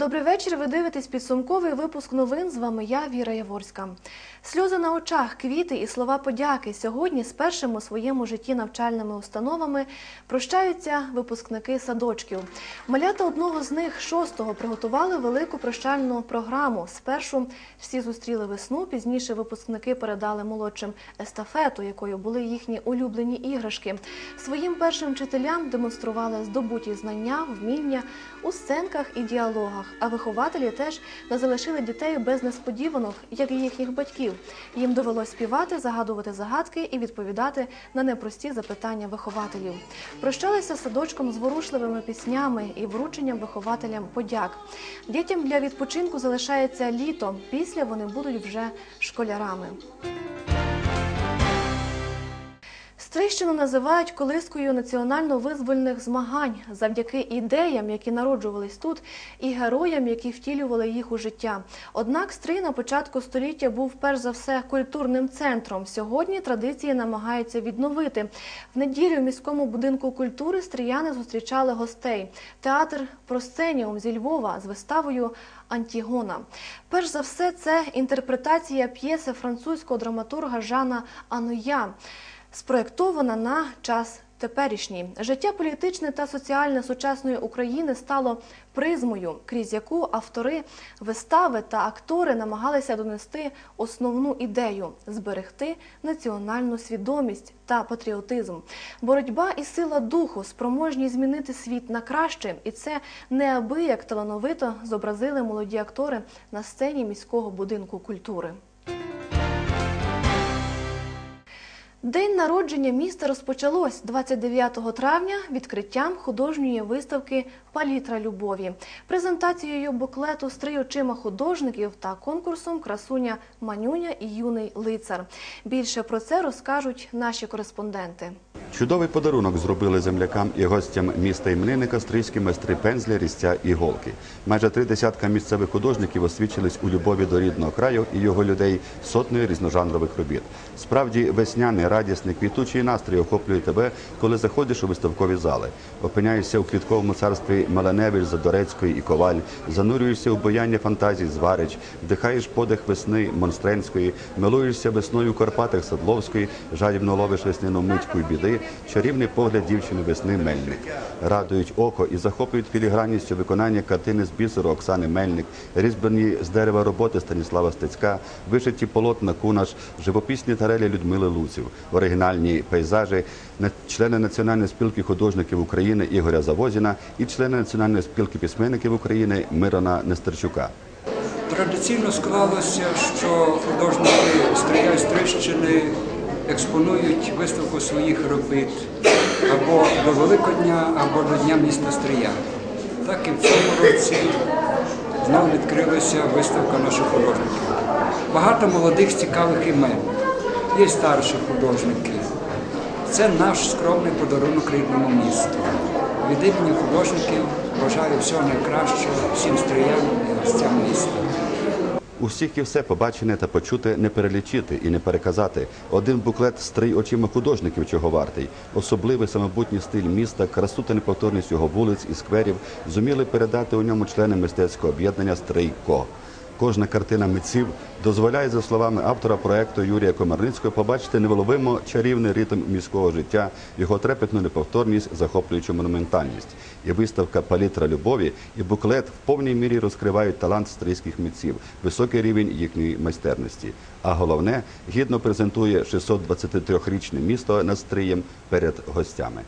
Добрий вечір. Ви дивитесь підсумковий випуск новин. З вами я, Віра Яворська. Сльози на очах, квіти і слова подяки. Сьогодні з першим у своєму житті навчальними установами прощаються випускники садочків. Малята одного з них, шостого, приготували велику прощальну програму. Спершу всі зустріли весну. Пізніше випускники передали молодшим естафету, якою були їхні улюблені іграшки. Своїм першим вчителям демонстрували здобуті знання, вміння у сценках і діалогах. А вихователі теж не залишили дітей без несподіванок, як і їхніх батьків. Їм довелось співати, загадувати загадки і відповідати на непрості запитання вихователів. Прощалися садочком з ворушливими піснями і врученням вихователям подяк. Дітям для відпочинку залишається літо. Після вони будуть вже школярами. Стрийщину називають колискою національно-визвольних змагань завдяки ідеям, які народжувались тут, і героям, які втілювали їх у життя. Однак Стрий на початку століття був перш за все культурним центром. Сьогодні традиції намагаються відновити. В неділю в міському будинку культури стріяни зустрічали гостей. Театр Просценіум зі Львова з виставою Антігона. Перш за все, це інтерпретація п'єси французького драматурга Жана Ануя спроєктована на час теперішній. Життя політичне та соціальне сучасної України стало призмою, крізь яку автори вистави та актори намагалися донести основну ідею зберегти національну свідомість та патріотизм. Боротьба і сила духу спроможні змінити світ на краще, і це неабияк талановито зобразили молоді актори на сцені міського будинку культури. День народження міста розпочалось 29 травня відкриттям художньої виставки Палітра любові, презентацією буклету з три очима художників та конкурсом Красуня Манюня і юний лицар. Більше про це розкажуть наші кореспонденти. Чудовий подарунок зробили землякам і гостям міста іменинника стрийські майстри пензля, різця і голки. Майже три десятка місцевих художників освічились у любові до рідного краю і його людей сотнею різножанрових робіт. Справді весняний, радісний, квітучий настрій охоплює тебе, коли заходиш у виставкові зали. Опиняєшся у квітковому царстві Маланевич, Задорецької і Коваль, занурюєшся у бояння фантазій Зварич, вдихаєш подих весни Монстренської, милуєшся весною у Карпатах Садловської, жадібно ловиш весняну митьку й біди, чарівний погляд дівчини весни Мельник. Радують око і захоплюють філігранністю виконання картини з бісеру Оксани Мельник, різьблені з дерева роботи Станіслава Стецька, вишиті полотна Кунаш, живописні тарелі Людмили Луців, оригінальні пейзажі, члени Національної спілки художників України Ігоря Завозіна і члени Національної спілки письменників України Мирона Нестерчука. Традиційно склалося, що художники Стрия і Стрищини експонують виставку своїх робіт або до Великодня, або до Дня міста Стрия. Так і в цьому році знову відкрилася виставка наших художників. Багато молодих цікавих імен. Є старші художники. Це наш скромний подарунок рідному місту. Від імені художників бажаю всього найкращого всім стріям і гостям міста. Усіх і все побачене та почути не перелічити і не переказати. Один буклет стрий очима художників чого вартий. Особливий самобутній стиль міста, красу та неповторність його вулиць і скверів зуміли передати у ньому члени мистецького об'єднання Стрийко. Кожна картина митців дозволяє, за словами автора проекту Юрія Комарницького, побачити невиловимо чарівний ритм міського життя, його трепетну неповторність, захоплюючу монументальність. І виставка Палітра любові і буклет в повній мірі розкривають талант стрийських митців, високий рівень їхньої майстерності. А головне, гідно презентує 623-річне місто над Стриєм перед гостями.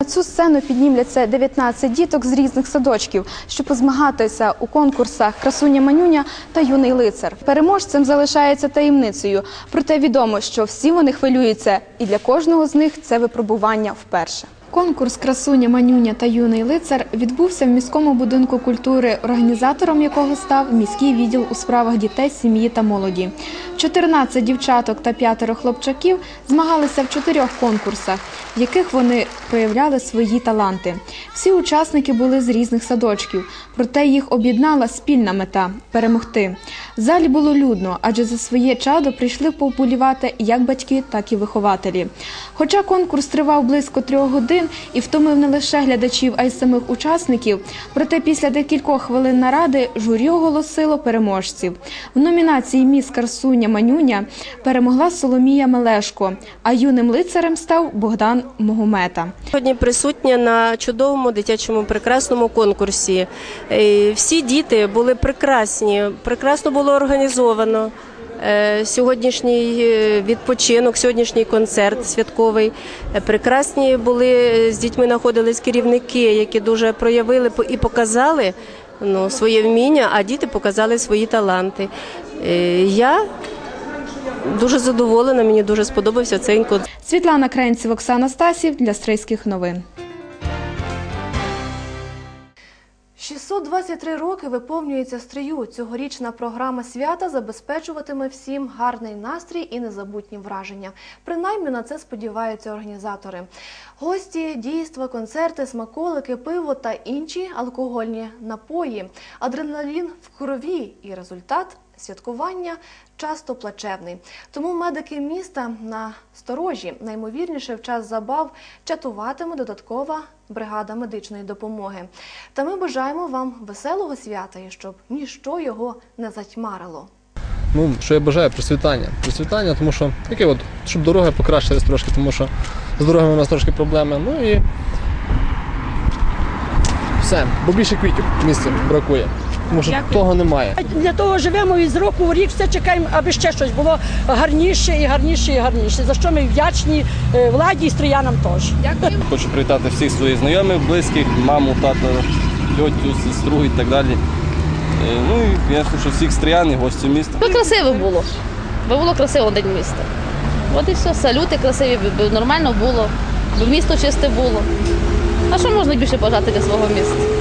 На цю сцену піднімляться 19 діток з різних садочків, щоб позмагатися у конкурсах Красуня Манюня та Юний лицар. Переможцем залишається таємницею. Проте відомо, що всі вони хвилюються, і для кожного з них це випробування вперше. Конкурс Красуня Манюня та Юний лицар відбувся в міському будинку культури, організатором якого став міський відділ у справах дітей, сім'ї та молоді. 14 дівчаток та п'ятеро хлопчаків змагалися в чотирьох конкурсах, в яких вони проявляли свої таланти. Всі учасники були з різних садочків, проте їх об'єднала спільна мета перемогти. В залі було людно, адже за своє чадо прийшли поболівати як батьки, так і вихователі. Хоча конкурс тривав близько трьох годин і втомив не лише глядачів, а й самих учасників, проте після декількох хвилин наради журі оголосило переможців. В номінації Міс Красуня Манюня перемогла Соломія Мелешко, а юним лицарем став Богдан Могомета. Сьогодні присутня на чудовому дитячому прекрасному конкурсі. Е, Всі діти були прекрасні, прекрасно було організовано. Е, Сьогоднішній е, відпочинок, сьогоднішній концерт святковий. Е, Прекрасні були з дітьми знаходились керівники, які дуже проявили і показали ну, своє вміння, а діти показали свої таланти. Я дуже задоволена, мені дуже сподобався цей концерт. Світлана Кренців, Оксана Стасів для Стрийських новин. 623 роки виповнюється стрию. Цьогорічна програма свята забезпечуватиме всім гарний настрій і незабутні враження. Принаймні на це сподіваються організатори. Гості, дійства, концерти, смаколики, пиво та інші алкогольні напої, адреналін в крові і результат святкування часто плачевний. Тому медики міста на сторожі наймовірніше в час забав чатуватиме додаткова бригада медичної допомоги. Та ми бажаємо вам веселого свята і щоб ніщо його не затьмарило. Ну, що я бажаю процвітання. Процвітання, тому що яке от, щоб дороги покращились трошки, тому що з дорогами у нас трошки проблеми. Ну і все, бо більше квітів в місті бракує. Тому що того немає. Для того живемо і з року в рік все чекаємо, аби ще щось було гарніше і гарніше і гарніше. За що ми вдячні е, владі і стріянам теж. Хочу привітати всіх своїх знайомих, близьких, маму, тата, тьотю, сестру і так далі. Е, Ну і я хочу всіх стріян і гостів міста. Би красиво було. Би було красиво день міста. От і все, салюти красиві, нормально було, би місто чисте було. А що можна більше бажати для свого міста?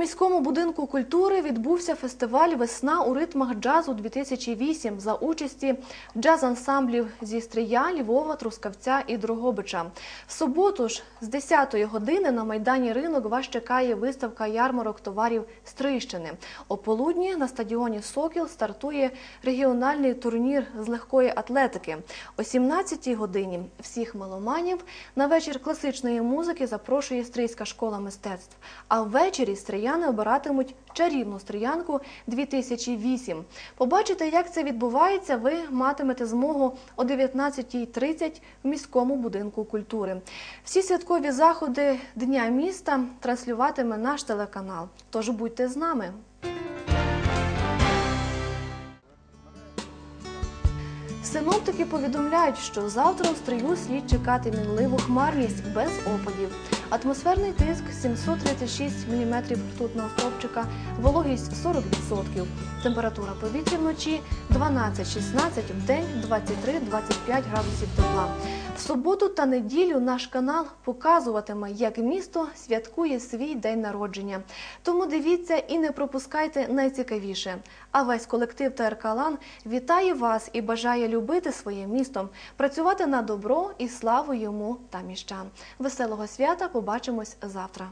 Міському будинку культури відбувся фестиваль Весна у ритмах джазу 2008 за участі джаз-ансамблів зі Стрия, Львова, Трускавця і Дрогобича. В суботу ж з 10-ї години на майдані ринок вас чекає виставка ярмарок товарів Стрийщини. О полудні на стадіоні Сокіл стартує регіональний турнір з легкої атлетики. О 17-й годині всіх меломанів на вечір класичної музики запрошує Стрийська школа мистецтв. А ввечері стрияни обиратимуть чарівну стріянку 2008. Побачити, як це відбувається, ви матимете змогу о 19.30 в міському будинку культури. Всі святкові заходи Дня міста транслюватиме наш телеканал. Тож будьте з нами. Синоптики повідомляють, що завтра у стрию слід чекати мінливу хмарність без опадів. Атмосферний тиск 736 мм ртутного стовпчика, вологість 40%. Температура повітря вночі 12-16, в день 23-25 градусів тепла. Суботу та неділю наш канал показуватиме, як місто святкує свій день народження. Тому дивіться і не пропускайте найцікавіше. А весь колектив ТРК «Лан» вітає вас і бажає любити своє місто, працювати на добро і славу йому та міщан. Веселого свята! Побачимось завтра.